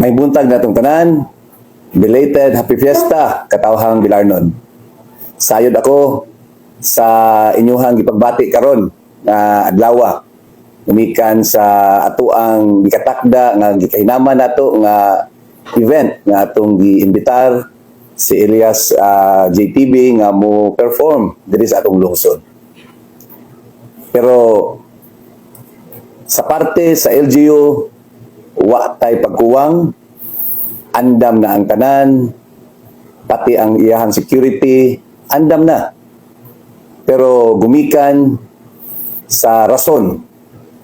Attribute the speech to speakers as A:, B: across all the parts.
A: May buntag na itong tanan. Belated Happy Fiesta, katawhang Bilarnon. Sayod ako sa inyuhang gipagbati karon nga adlaw umikan sa ato ang gikatakda nga gikahinaman nato nga event nga atong giimbitar si Elias ah, JTB nga mo perform diri sa atong lungsod. Pero sa parte sa LGU wa tay pagkuwang andam na ang tanan pati ang iyahang security andam na. Pero gumikan sa rason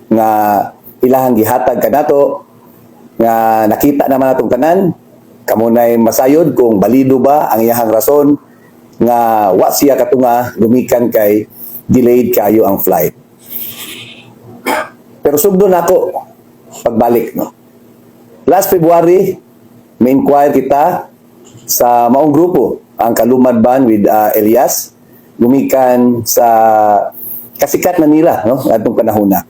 A: nga ilahang gihatag kanato nga nakita naman natong tanan kamo nay masayod kung balido ba ang iyahang rason nga wa siya katunga gumikan kay delayed kayo ang flight. Pero sugdo nako pagbalik no last February may inquire kita sa maong grupo ang Kalumad Ban with uh, Elias. Gumikan sa kasikat na nila no atong panahon na.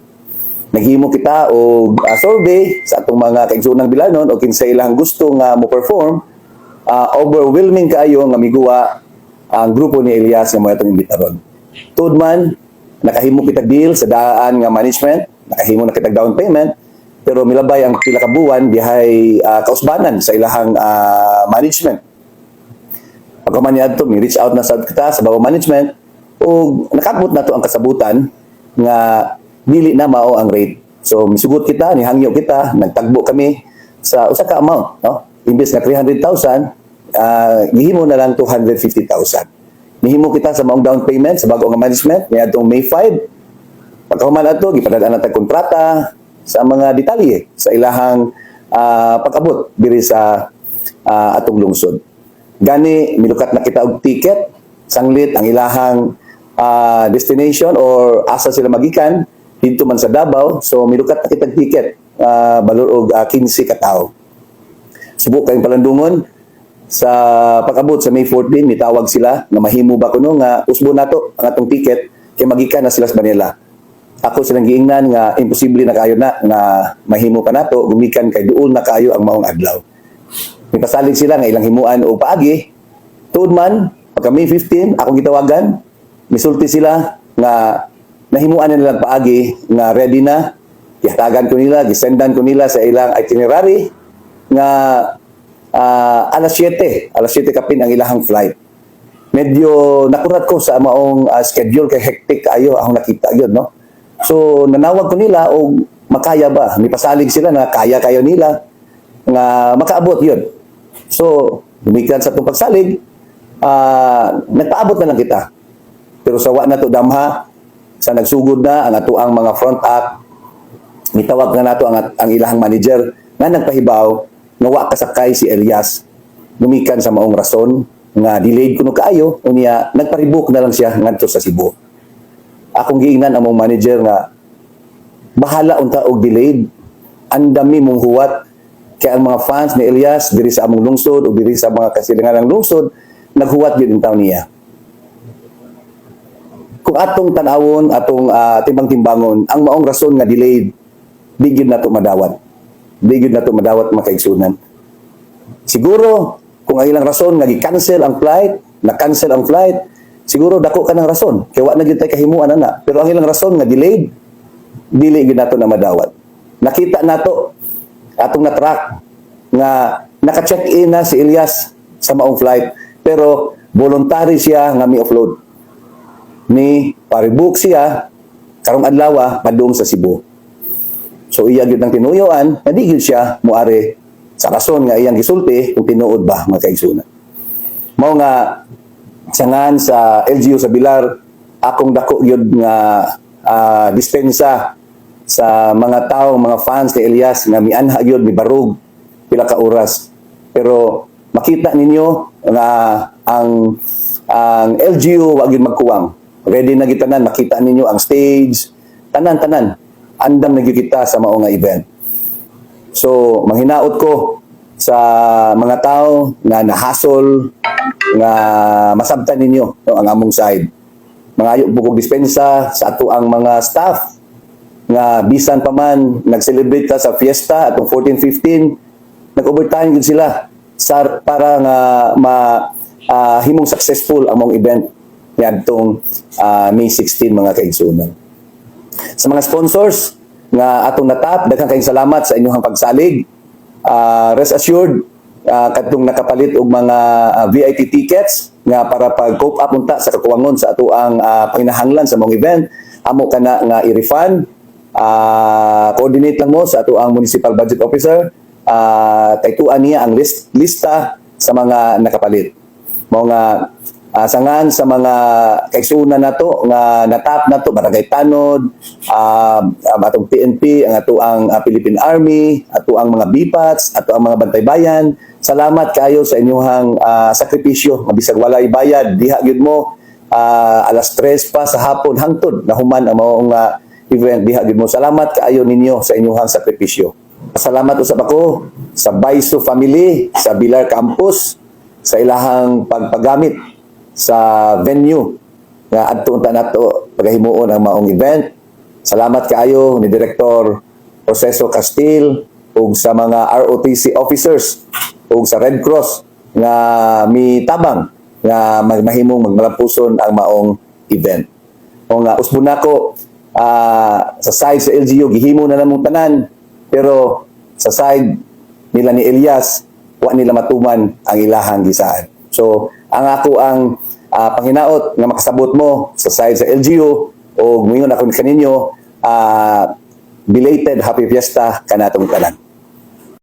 A: Naghimo kita og uh, survey sa atong mga kaigsoonang bilanon o kinsa ilang gusto nga mo perform uh, overwhelming kaayo nga miguwa ang grupo ni Elias nga mo atong imbitaron tud man nakahimo kita deal sa daan nga management. Nakahimo na kita down payment pero milabay ang pila ka dihay uh, kausbanan sa ilahang uh, management pagkaman niya mi reach out na sa kita sa bago management o nakabot na to ang kasabutan nga dili na mao ang rate. So misugot kita, nihangyo kita, nagtagbo kami sa usa ka amount, no? Imbes na 300,000, uh, gihimo na lang 250,000. Nihimo kita sa maong down payment sa bago nga management niadtong May 5. Pagkahuman ato gipadadaan na kontrata sa mga detalye sa ilahang uh, pag-abot diri sa uh, atong lungsod. Gani milukat na kita og ticket sanglit ang ilahang ah, destination or asa sila magikan dito man sa Davao. So milukat na kitag ticket uh, balor og ah, 15 ka tawo subok kayong palandungon. Sa pag-abot sa May 14 mitawag sila na mahimo ba kuno nga usbo nato ang atong ticket kay magikan na sila sa Manila ako silang giingnan nga imposible na kayo na nga mahimo pa nato gumikan kay duol na kayo ang maong adlaw Nipasalig sila nga ilang himuan o paagi. Tuod man, pagka May 15, akong gitawagan, misulti sila nga nahimuan na nilang paagi nga ready na. Ihatagan ko nila, gisendan ko nila sa ilang itinerary nga ah, alas 7, alas 7 kapin ang ilahang flight. Medyo nakurat ko sa maong ah, schedule kay hectic ayo akong nakita yun, no? So, nanawag ko nila o makaya ba? Nipasalig sila na kaya kayo nila nga makaabot yun. So, lumikan sa itong pagsalig, ah nagpaabot na lang kita. Pero sa wa na to damha, sa nagsugod na ang ato ang mga front act, mitawag na nato ang, ang ilahang manager nga nagpahibaw nga wa kasakay si Elias gumikan sa maong rason nga delayed kuno kaayo unya nagparibok na lang siya ngadto sa Cebu. Akong giingnan ang mong manager nga bahala unta og delayed. Andami mong huwat. Kay ang mga fans ni Elias diri sa among lungsod o diri sa mga kasilingan ng lungsod naghuwat gyud ang taon niya. Kung atong tanawon atong ah, timbang-timbangon ang maong rason nga delayed di nato madawat. Di nato madawat mga kaigsunan siguro kung ang ilang rason nga gi-cancel ang flight na-cancel ang flight siguro dako ka ng rason. Kay wa na gyud tay kahimuan ana. Pero ang ilang rason nga delayed dili gyud nato na madawat. Nakita nato atong na-track nga naka-check-in na si Elias sa maong flight. Pero voluntary siya nga mi-offload ni paribook siya karong adlaw padung sa Cebu. So iya gyud ang tinuyoan nga di gyud siya muari sa rason nga iyang gisulti kung tinuod ba mga kaigsunan mao nga sangan sa LGU sa Bilar akong dako gyud nga ah, dispensa sa mga tao, mga fans ni Elias nga mianha gyud mi barug pila ka oras. Pero makita ninyo nga ang ang LGU wa gyud magkuwang. Ready na gitanan makita ninyo ang stage, tanan-tanan. Andam na kita sa mao nga event. So, manghinaot ko sa mga tao nga nahasol nga masabtan ninyo no, ang among side. Mangayo bukog dispensa sa ato ang mga staff nga bisan pa man nag-celebrate ka sa fiesta atong 14-15 nag-overtime yun sila sa, para nga ma ah, himong successful ang mong event niadtong ah, May 16 mga kaigsunan. Sa mga sponsors nga atong natap, daghang kayong salamat sa inyong pagsalig. Ah, rest assured, uh, kadtong nakapalit og mga ah, VIP tickets nga para pag cope up unta sa kakuwangon sa ato ang uh, panginahanglan sa mong event, amo kana nga i-refund. Ah, coordinate lang mo sa ato ang municipal budget officer. Uh, kay tuan niya ang list, lista sa mga nakapalit. Mao ah, sangan sa mga kaigsunan nato nga natap nato barangay tanod ang atong PNP ang ato ang ah, Philippine Army ato ang mga BIPATs ato ang mga bantay bayan salamat kayo sa inyong ah, sakripisyo. Bisag walay bayad. Diha gyud mo ah, alas 3 pa sa hapon hangtod nahuman ang maong ah, event. Diha gyud mo. Salamat kaayo ninyo sa inyong sakripisyo. Salamat usab ako sa Baiso family sa Bilar Campus sa ilahang pagpagamit sa venue nga adto unta nato pagahimuon ang maong event. Salamat kaayo ni Director Proseso Castil ug sa mga ROTC officers ug sa Red Cross nga mitabang nga mahimong magmalampuson ang maong event. O nga usbon nako ah, sa side sa LGU gihimo na namong tanan pero sa side nila ni Elias wa nila matuman ang ilahang gisaan. So, ang ako ang ah, panginaot nga makasabot mo sa side sa LGU o ngayon ako kaninyo ah, belated happy fiesta kanatong tanan.